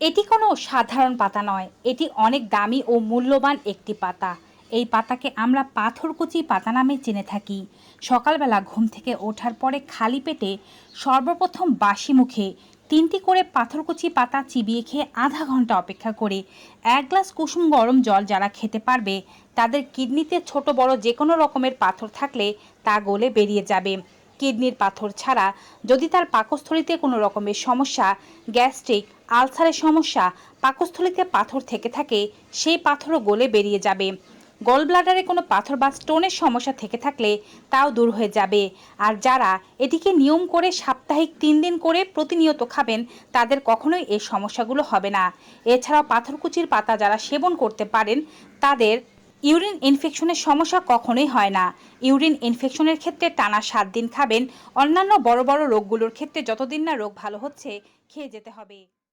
এটি কোনো সাধারণ পাতা নয়, এটি অনেক দামি ও মূল্যবান একটি পাতা। এই পাতাকে আমরা পাথরকুচি পাতা নামে চিনে থাকি। সকালবেলা ঘুম থেকে ওঠার পরে খালি পেটে সর্বপ্রথম বাসি মুখে তিনটি করে পাথরকুচি পাতা চিবিয়ে খেয়ে আধা ঘণ্টা অপেক্ষা করে এক গ্লাস কুসুম গরম জল যারা খেতে পারবে, তাদের কিডনিতে ছোট বড় যে কোনো রকমের পাথর থাকলে তা গলে বেরিয়ে যাবে। কিডনির পাথর ছাড়া। যদি তার পাকস্থলিতে কোনো রকমের সমস্যা, গ্যাস্ট্রিক, আলসারের সমস্যা পাকস্থলিতে পাথর থেকে থাকে, সেই পাথরও গলে বেরিয়ে যাবে। গল ব্লাডারে কোনো পাথর বা স্টোনের সমস্যা থেকে থাকলে তাও দূর হয়ে যাবে। আর যারা এটিকে নিয়ম করে সাপ্তাহিক তিন দিন করে প্রতিনিয়ত খাবেন, তাদের কখনোই এই সমস্যাগুলো হবে না। এছাড়াও পাথরকুচির পাতা যারা সেবন করতে পারেন, তাদের ইউরিন ইনফেকশনের সমস্যা কখনোই হয় না। ইউরিন ইনফেকশনের ক্ষেত্রে টানা সাত দিন খাবেন। অন্যান্য বড় বড় রোগগুলোর ক্ষেত্রে যতদিন না রোগ ভালো হচ্ছে, খেয়ে যেতে হবে।